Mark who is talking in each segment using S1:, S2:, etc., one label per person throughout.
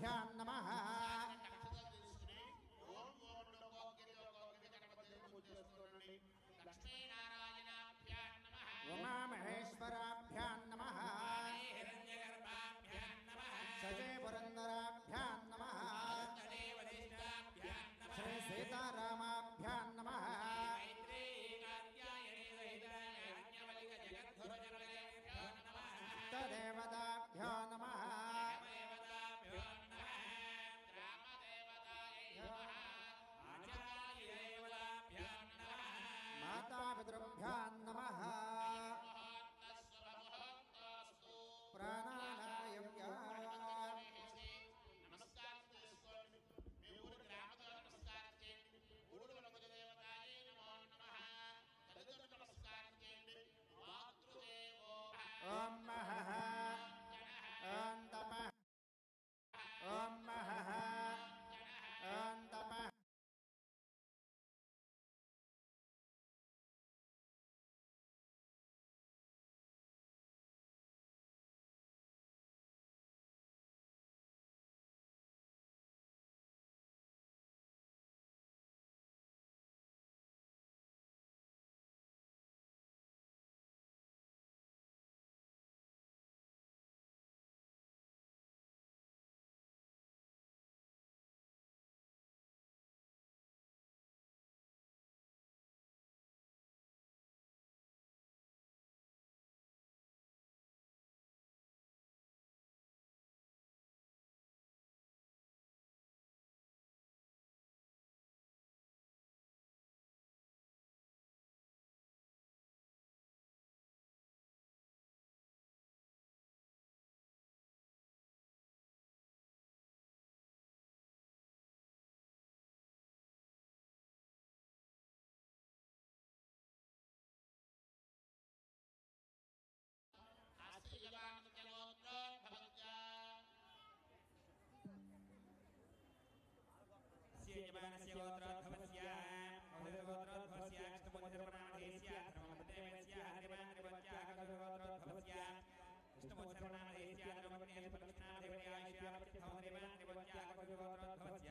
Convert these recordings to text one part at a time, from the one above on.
S1: ध्यान नमः त्याग भगवत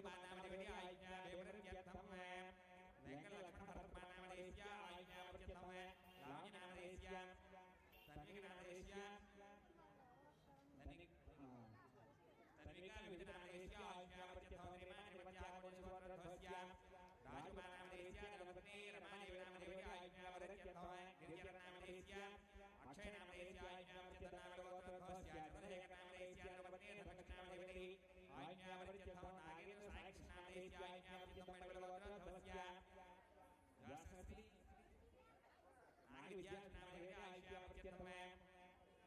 S1: Cubana విద్యార్థినామేన ఐక్యావత్యనమే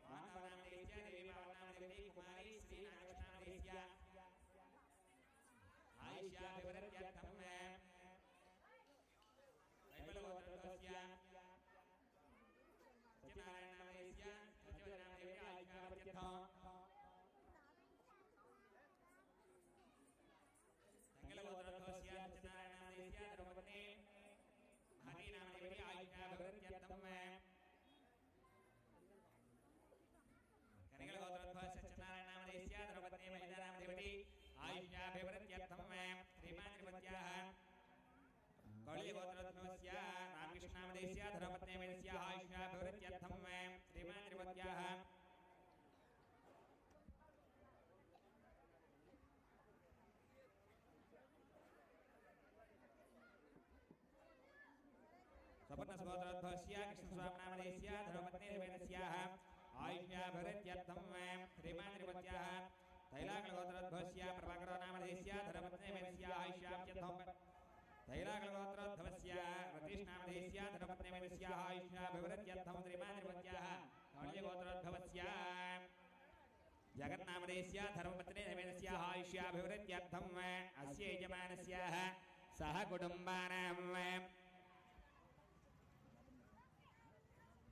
S1: మానవనామేన దేవీ భావనామేన కుమారి శ్రీనా तस्या कृष्णस्वाम्नामदेस्या धर्मपत्नीर्वेदस्याः आयुष्या भरत्यर्थं श्रीमान् निरुपत्याः तैलाकलगोत्रध्वस्या प्रभाकरो नामदेस्या धर्मपत्नीर्वेदस्या आयुष्याप्यर्थं तैलाकलगोत्रध्वस्या रतीष्णामदेस्या धर्मपत्नीर्वेदस्या आयुष्या भरत्यर्थं श्रीमान् निरुपत्याः कौण्ड्यगोत्रध्वस्या जगन्नामदेस्या धर्मपत्नीर्वेदस्या आयुष्याभिवृत्त्यर्थम् अस्य यजमानस्याः, सह कुटुम्बानां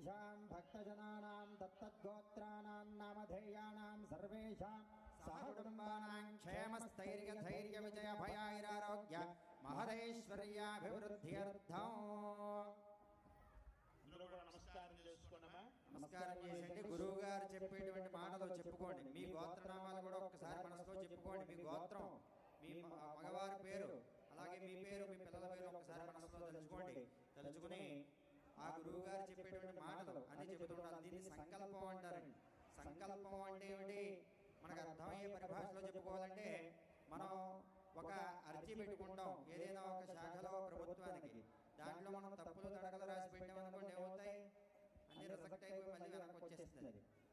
S2: सर्वेषां भक्तजनानां दत्तद्गोत्राणां नामधेयानां सर्वेषां सहकुटुम्बानां क्षेमस्थैर्यधैर्यविजयभयाैरारोग्य महदैश्वर्याभिवृद्ध्यर्थम्
S3: అందరూ కూడా నమస్కారం చేసుకున్నామా
S2: నమస్కారం చేసండి గురువు గారు చెప్పేటువంటి మాటలు చెప్పుకోండి మీ గోత్రనామాలు కూడా ఒక్కసారి మనసులో చెప్పుకోండి మీ గోత్రం మీ మ- మగవారి పేరు అలాగే మీ పేరు మీ పిల్లల పేరు ఒక్కసారి మనసులో తలుచుకోండి తలుచుకుని ఆ గురువు గారు చెప్పేటువంటి మాటలు. అని చెబుతుంటారు దీన్ని సంకల్పం అంటారండి. సంకల్పం అంటే ఏమిటి? మనకు అర్థమయ్యే పరిభాషలో చెప్పుకోవాలంటే మనం ఒక అర్జీ పెట్టుకుంటాం. ఏదైనా ఒక శాఖలో ప్రభుత్వానికి. దాంట్లో మనం తప్పులు తడకలు రాసి పెట్టామనుకోండి ఏమవుతాయి? అన్ని రిజెక్ట్ అయిపోయి మళ్ళీ వెనక్కి వచ్చేస్తుంది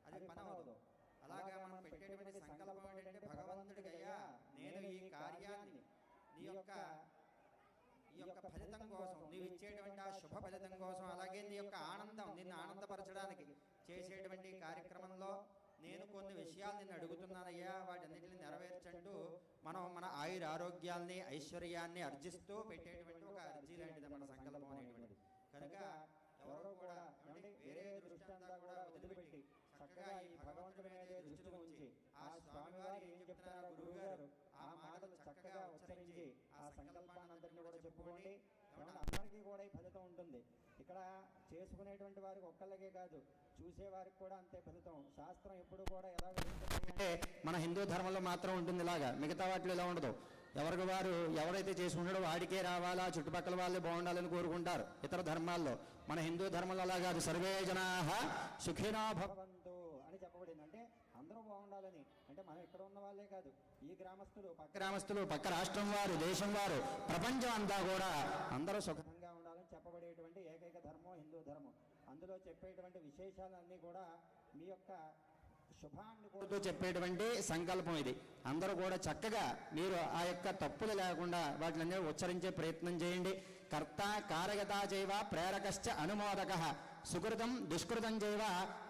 S2: అది. పని అవ్వదు. అలాగా మనం పెట్టేటువంటి సంకల్పం ఏంటంటే భగవంతుడికి అయ్యా నేను ఈ కార్యాన్ని నీ యొక్క ఈ కోసం నీవు ఇచ్చేటువంటి ఆ శుభ ఫలితం కోసం అలాగే నీ యొక్క ఆనందం నిన్ను ఆనందపరచడానికి చేసేటువంటి కార్యక్రమంలో నేను కొన్ని విషయాలు నిన్ను అడుగుతున్నానయ్యా. వాటన్నిటిని నెరవేర్చంటూ మనం మన ఆయుర ఆరోగ్యాల్ని ఐశ్వర్యాన్ని అర్జిస్తూ పెట్టేటువంటి ఒక అర్జీ లాంటిది మన సంకల్పం అనేటువంటిది. కనుక ఎవరో కూడా ఏమండి వేరే దృష్టి అంతా కూడా వదిలిపెట్టి చక్కగా ఈ భగవంతుడి మీద దృష్టిని ఉంచి ఆ స్వామివారు ఏం చెప్తున్నారో? గురువు గారు ఆ మాటలు చక్కగా ఉచ్చరించి ఆ సంకల్పాన్ని అందరినీ కూడా చెప్పుకోండి. ఏమంటే అందరికీ కూడా ఈ ఫలితం ఉంటుంది. ఇక్కడ చేసుకునేటువంటి వారికి ఒక్కళ్ళకే కాదు చూసేవారికి కూడా అంతే ఫలితం. శాస్త్రం ఎప్పుడు కూడా ఎలా అంటే మన హిందూ ధర్మంలో మాత్రం ఉంటుంది ఇలాగా. మిగతా వాటిలో ఇలా ఉండదు? ఎవరికి వారు ఎవరైతే చేసుకుంటాడో వాడికే రావాలా? చుట్టుపక్కల వాళ్ళే బాగుండాలని కోరుకుంటారు ఇతర ధర్మాల్లో. మన హిందూ ధర్మంలో అలా కాదు. సర్వే జనా సుఖినో భవంతు అని చెప్పబడింది అంటే అందరూ బాగుండాలని అంటే మనం ఇక్కడ ఉన్న వాళ్ళే కాదు ఈ గ్రామస్తులు పక్క గ్రామస్తులు పక్క రాష్ట్రం వారు దేశం వారు ప్రపంచం అంతా కూడా అందరూ సుఖంగా ఉండాలని చెప్పబడేటువంటి ఏకైక ధర్మం హిందూ ధర్మం. అందులో చెప్పేటువంటి విశేషాలన్నీ కూడా మీ యొక్క శుభాన్ని కోరుతూ చెప్పేటువంటి సంకల్పం ఇది. అందరూ కూడా చక్కగా మీరు ఆ యొక్క తప్పులు లేకుండా వాటిని ఉచ్చరించే ప్రయత్నం చేయండి. కర్త కారగత చైవ ప్రేరకశ్చ అనుమోదక. సుకృతం దుష్కృతం చైవ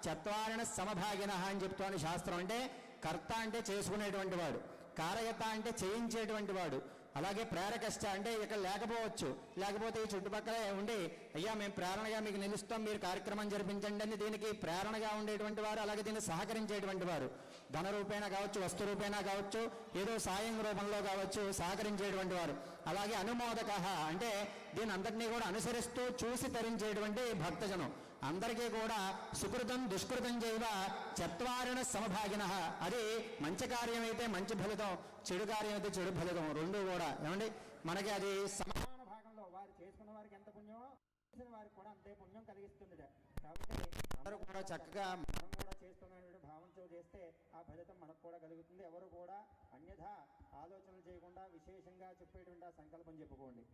S2: చత్వారణ సమభాగిన అని చెప్తోంది శాస్త్రం. అంటే కర్త అంటే చేసుకునేటువంటి వాడు కారగత అంటే చేయించేటువంటి వాడు అలాగే ప్రేరకష్ట అంటే ఇక్కడ లేకపోవచ్చు. లేకపోతే ఈ చుట్టుపక్కల ఉండి అయ్యా మేము ప్రేరణగా మీకు నిలుస్తాం మీరు కార్యక్రమం జరిపించండి అని దీనికి ప్రేరణగా ఉండేటువంటి వారు అలాగే దీన్ని సహకరించేటువంటి వారు. ధన రూపేణ కావచ్చు వస్తు రూపేణ కావచ్చు ఏదో సాయం రూపంలో కావచ్చు సహకరించేటువంటి వారు. అలాగే అనుమోదక అంటే దీని అందరినీ కూడా అనుసరిస్తూ చూసి తరించేటువంటి భక్తజనం. అందరికీ కూడా సుకృతం దుష్కృతం చేయవ చత్వారణ సమభాగిన. అది మంచి కార్యం అయితే మంచి ఫలితం చెడు కార్యం అయితే చెడు ఫలితం రెండు కూడా. ఏమండి? మనకి అది సమాన భాగంలో వారు చేసుకున్న వారికి ఎంత పుణ్యమో చేసిన వారికి కూడా అంతే పుణ్యం కలిగిస్తుంది కాబట్టి అందరూ కూడా చక్కగా మనం కూడా చేస్తున్నటువంటి భావంతో చేస్తే ఆ ఫలితం మనకు కూడా కలుగుతుంది. ఎవరు కూడా అన్యథా ఆలోచనలు చేయకుండా విశేషంగా చెప్పేటువంటి ఆ సంకల్పం చెప్పుకోండి.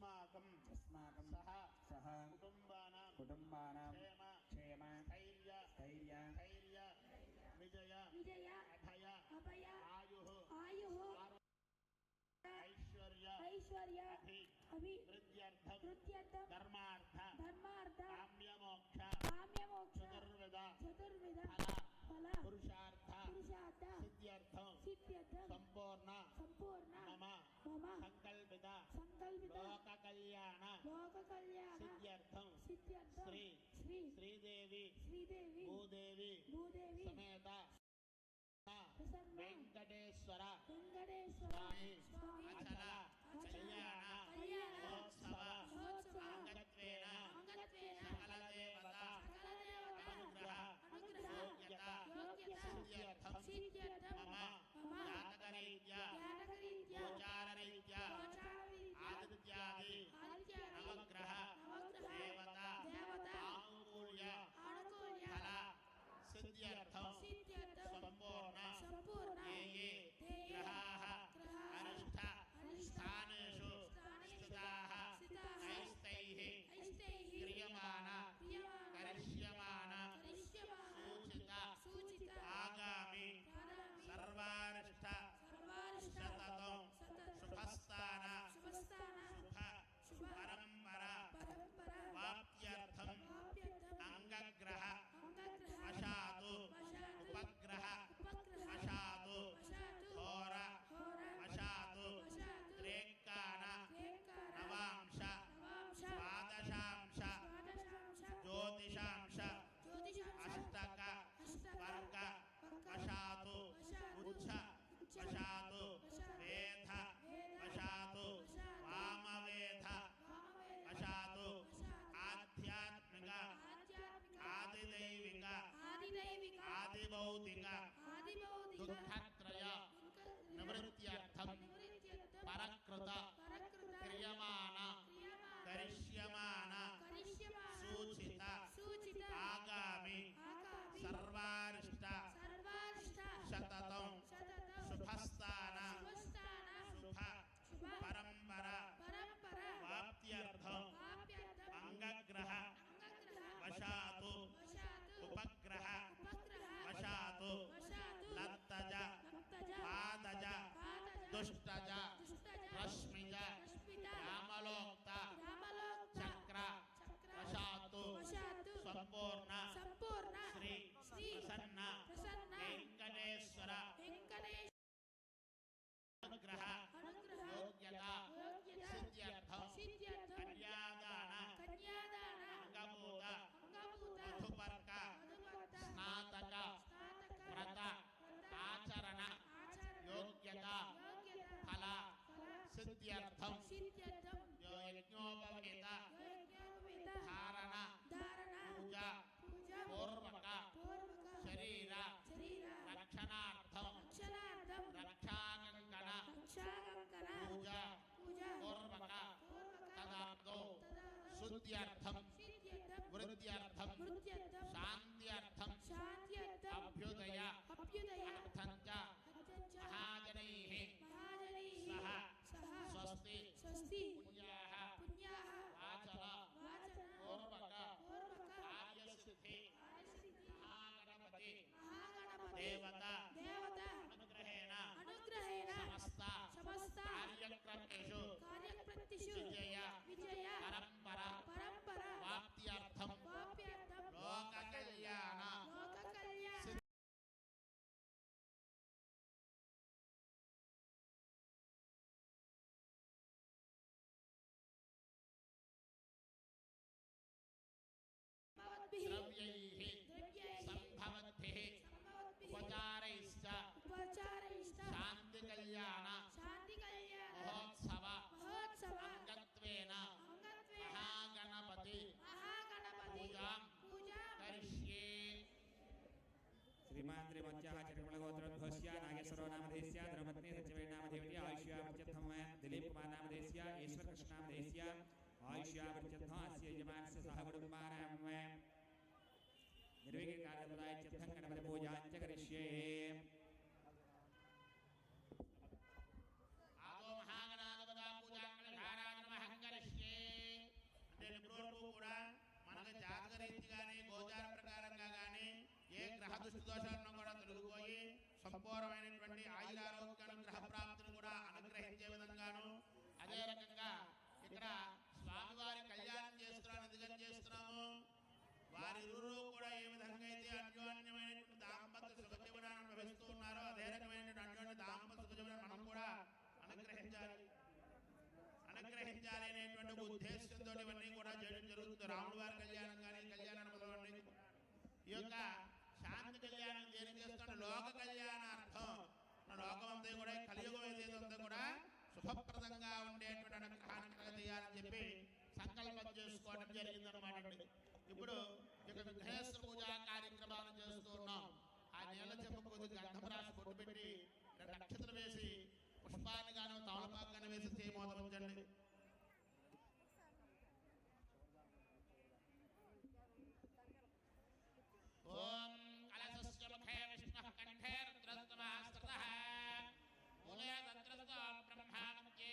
S1: अस्माकं
S3: अस्माकं
S1: सह
S3: सह
S1: कुटुम्बानां
S3: कुटुम्बानां
S1: क्षेम
S4: क्षेम
S3: स्थैर्य
S4: स्थैर्य
S3: स्थैर्य
S4: विजय
S3: विजय
S4: अभय
S3: अभय
S4: आयुः
S3: आयुः
S4: ऐश्वर्य
S3: ऐश्वर्य
S4: अभि
S3: वृद्ध्यर्थं
S4: वृद्ध्यर्थं
S3: धर्मार्थ
S4: धर्मार्थ
S3: काम्यमोक्ष
S4: काम्यमोक्ष
S3: चतुर्विध
S4: चतुर्विध
S3: फल
S4: फल
S3: पुरुषार्थ
S4: पुरुषार्थ
S3: सिद्ध्यर्थं
S4: सिद्ध्यर्थं
S3: संपूर्ण కళ్యాణ
S4: లోక కళ్యాణ
S3: సిద్ధ్యర్థం
S4: సిద్ధ్యర్థం
S3: శ్రీ
S4: శ్రీ
S3: శ్రీదేవి
S4: శ్రీదేవి
S3: భూదేవి
S4: భూదేవి
S3: సమేత
S4: ప్రసన్న
S3: వెంకటేశ్వర
S4: వెంకటేశ్వర
S3: స్వామి
S4: స్వామి
S3: అచల വിദ്യാർത്ഥം
S1: नामधेस्या द्रमत्ने सचिवेण नामधेवती आयुष्या वर्चत्थम दिलीप कुमार नामधेस्या ईश्वर कृष्ण नामधेस्या आयुष्या वर्चत्थम अस्य यजमान से सहगुणकुमारं निर्विघ्न कार्यपदाय चित्तं गणपति पूजां च करिष्ये। आगो
S3: महागणाधिपदा पूजां धारा नमः करिष्ये తెలుగు కూడా మనకు జాతక రీతి కానీ గోచార ప్రకారంగా కానీ ఏ గ్రహ దుష్టి దోషాలను కూడా తొలగిపోయి సంపూర్ణమైన వారిరువురు కూడా ఏ విధంగా అయితే అన్యోన్యమైనటువంటి దాంపత్య సుఖ జీవనాన్ని అనుభవిస్తూ ఉన్నారో అదే రకమైనటువంటి అన్యోన్య దాంపత్య సుఖ జీవనాన్ని మనం కూడా అనుగ్రహించాలి. అనుగ్రహించాలి అనేటువంటి ఉద్దేశంతో ఇవన్నీ కూడా చేయడం జరుగుతుంది. రాముడు వారి కళ్యాణం కానీ కళ్యాణం మొదలవన్నీ ఈ యొక్క శాంతి కళ్యాణం దేని చేస్తున్న లోక కళ్యాణార్థం. లోకం అంతా కూడా కలియుగం ఏదైతే ఉందో కూడా శుభప్రదంగా ఉండేటువంటి అనుగ్రహాన్ని కలగజేయాలని చెప్పి సంకల్పం చేసుకోవడం జరిగిందనమాట ఇప్పుడు ఇక విఘ్నేశ్వర పూజా కార్యక్రమాలను చేస్తూ ఉన్నాం ఆ నీళ్ళ చెంప కొద్ది గంధం రాసి బొట్టు పెట్టి నక్షత్రం వేసి పుష్పాన్ని గాను తమలపాకు గాను వేసి చేయమోదం ఉంచండి